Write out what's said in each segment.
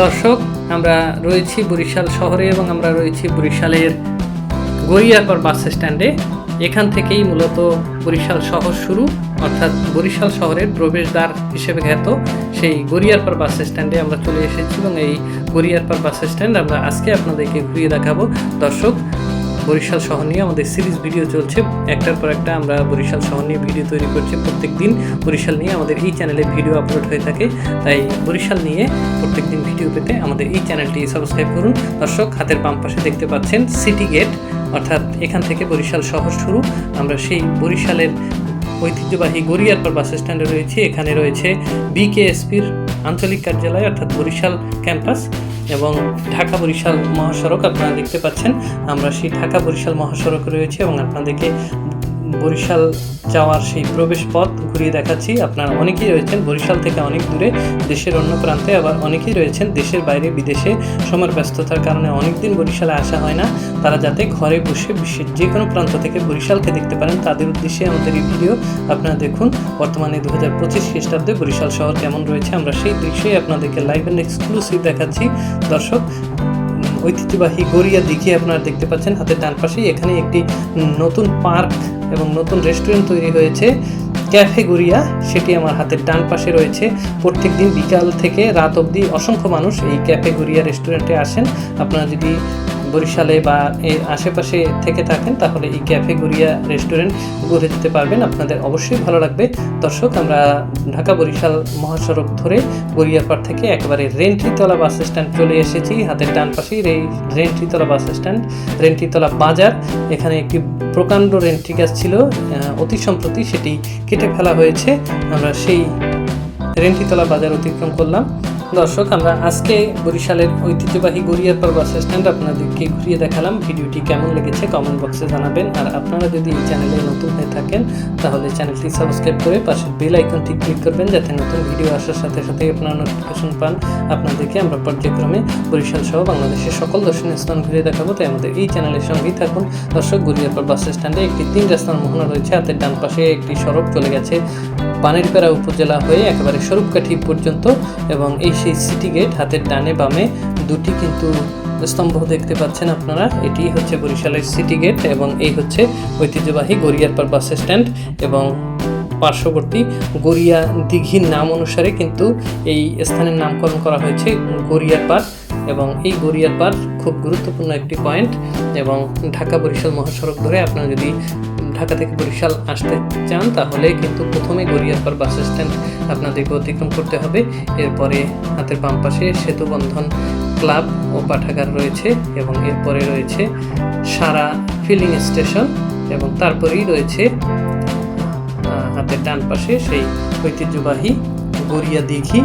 দর্শক, আমরা রয়েছি বরিশাল শহরে এবং আমরা রয়েছি বরিশালের গড়িয়ারপাড় বাস স্ট্যান্ডে। এখান থেকেই মূলত বরিশাল শহর শুরু, অর্থাৎ বরিশাল শহরের প্রবেশদ্বার হিসেবে খ্যাত সেই গড়িয়ারপার বাস স্ট্যান্ডে আমরা চলে এসেছি এবং এই গড়িয়ারপার বাস স্ট্যান্ড আমরা আজকে আপনাদেরকে ঘুরিয়ে দেখাবো। দর্শক বরিশাল শহর নিয়ে আমাদের সিরিজ ভিডিও চলছে। একটার পর একটা আমরা বরিশাল শহর নিয়ে ভিডিও তৈরি করছি। প্রত্যেক দিন বরিশাল নিয়ে আমাদের এই চ্যানেলে ভিডিও আপলোড হয়ে থাকে। তাই বরিশাল নিয়ে প্রত্যেক দিন ভিডিও পেতে আমাদের এই চ্যানেলটি সাবস্ক্রাইব করুন। দর্শক, হাতের বাম পাশে দেখতে পাচ্ছেন সিটি গেট অর্থাৎ এখান থেকে বরিশাল শহর শুরু। আমরা সেই বরিশালের ঐতিহ্যবাহী গড়িয়ারপাড় বাস স্ট্যান্ডে রয়েছে। এখানে রয়েছে বিকেএসপির আঞ্চলিক কার্যালয়, অর্থাৎ বরিশাল ক্যাম্পাস। এবং ঢাকা বরিশাল মহাসড়ক আপনারা দেখতে পাচ্ছেন। আমরা সেই ঢাকা বরিশাল মহাসড়ক রয়েছে এবং আপনাদেরকে বরিশাল যাওয়ার সেই প্রবেশ পথ ঘুরিয়ে দেখাচ্ছি। আপনারা অনেকেই রয়েছেন বরিশাল থেকে অনেক দূরে, দেশের অন্য প্রান্তে, আবার অনেকেই রয়েছেন দেশের বাইরে, বিদেশে। সময়ের ব্যস্ততার কারণে অনেক দিন বরিশালে আসা হয় না। তারা যাতে ঘরে বসে বিশ্বের যে কোনো প্রান্ত থেকে বরিশালকে দেখতে পারেন, তাদের উদ্দেশ্যে আমাদের এই ভিডিও আপনারা দেখুন। বর্তমানে দু হাজার পঁচিশ খ্রিস্টাব্দে বরিশাল শহর কেমন রয়েছে, আমরা সেই দৃশ্যই আপনাদেরকে লাইভ অ্যান্ড এক্সক্লুসিভ দেখাচ্ছি। দর্শক ঐতিহ্যবাহী গড়িয়া দিঘি আপনারা দেখতে পাচ্ছেন হাতের ডান পাশেই এখানে একটি নতুন পার্ক এবং নতুন রেস্টুরেন্ট তৈরি হয়েছে। ক্যাফে গড়িয়া, সেটি আমার হাতের ডান পাশে রয়েছে। প্রত্যেক দিন বিকাল থেকে রাত অবধি অসংখ্য মানুষ এই ক্যাফে গড়িয়া রেস্টুরেন্টে আসেন। আপনারা যদি বরিশালে বা এর আশেপাশে থেকে থাকেন, তাহলে এই ক্যাফে গড়িয়া রেস্টুরেন্ট ঘুরে যেতে পারবেন। আপনাদের অবশ্যই ভালো লাগবে। দর্শক, আমরা ঢাকা বরিশাল মহাসড়ক ধরে গড়িয়াপাড় থেকে একেবারে রেন্ট্রিতলা বাস স্ট্যান্ড চলে এসেছি। হাতের ডান পাশেই রেন্ট্রিতলা বাস স্ট্যান্ড রেন্ট্রিতলা বাজার। এখানে একটি প্রকাণ্ড রেন্ট্রি গাছ ছিল অতি সম্প্রতি সেটি কেটে ফেলা হয়েছে। আমরা সেই রেন্টিতলা বাজার অতিক্রম করলাম। দর্শক, আমরা আজকে বরিশালের ঐতিহ্যবাহী গড়িয়ারপাড় বাস স্ট্যান্ড আপনাদেরকে ঘুরিয়ে দেখালাম। ভিডিওটি কেমন লেগেছে কমেন্ট বক্সে জানাবেন। আর আপনারা যদি এই চ্যানেলে নতুন হয়ে থাকেন, তাহলে চ্যানেলটি সাবস্ক্রাইব করে পাশের বেল আইকনটি ক্লিক করবেন, যাতে নতুন ভিডিও আসার সাথে সাথে আপনারা নোটিফিকেশন পান। আপনাদেরকে আমরা পর্যায়ক্রমে বরিশাল সহ বাংলাদেশের সকল দর্শনীয় স্থান ঘুরে দেখাবো। তাই আমাদের এই চ্যানেলের সঙ্গেই থাকুন। দর্শক গড়িয়ারপাড় বাস স্ট্যান্ডে একটি তিন রাস্তার মোহনা রয়েছে। হাতের ডান পাশে একটি সড়ক চলে গেছে বানেরপাড়া উপজেলা হয়ে একেবারে স্বরূপকাঠি পর্যন্ত। এবং এই সেই সিটি গেট হাতের ডানে বামে দুটি কিন্তু স্তম্ভ দেখতে পাচ্ছেন আপনারা। এটি হচ্ছে বরিশালের সিটি গেট এবং এই হচ্ছে ঐতিহ্যবাহী গড়িয়ারপাড় বাস স্ট্যান্ড এবং পার্শ্ববর্তী গড়িয়া দিঘির নাম অনুসারে কিন্তু এই স্থানের নামকরণ করা হয়েছে গড়িয়ারপাড় এবং এই গড়িয়ারপাড় খুব গুরুত্বপূর্ণ একটি পয়েন্ট এবং ঢাকা বরিশাল মহাসড়ক ধরে আপনারা যদি ঢাকা থেকে বরিশাল আসতে চান তাহলে কিন্তু প্রথমে গড়িয়ারপাড় বাস স্ট্যান্ড আপনাদেরকে অতিক্রম করতে হবে। এরপরে হাতের বাম পাশে সেতু বন্ধন ক্লাব ও পাঠাগার রয়েছে এবং এরপরে রয়েছে সারা ফিলিং স্টেশন এবং তারপরেই রয়েছে হাতের ডান পাশে সেই ঐতিহ্যবাহী গড়িয়া দিঘি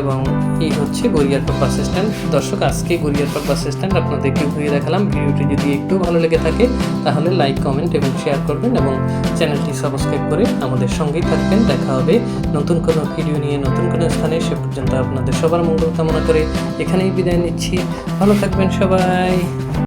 এবং এই হচ্ছে গড়িয়ারপাড় বাস স্ট্যান্ড দর্শক, আজকে গড়িয়ারপাড় বাস স্ট্যান্ড আপনাদেরকে ঘুরিয়ে দেখালাম। ভিডিওটি যদি একটু ভালো লেগে থাকে, তাহলে লাইক কমেন্ট এবং শেয়ার করবেন এবং চ্যানেলটি সাবস্ক্রাইব করে আমাদের সঙ্গেই থাকবেন। দেখা হবে নতুন কোনো ভিডিও নিয়ে, নতুন কোনো স্থানে। সে পর্যন্ত আপনাদের সবার মঙ্গল কামনা করে এখানেই বিদায় নিচ্ছি। ভালো থাকবেন সবাই।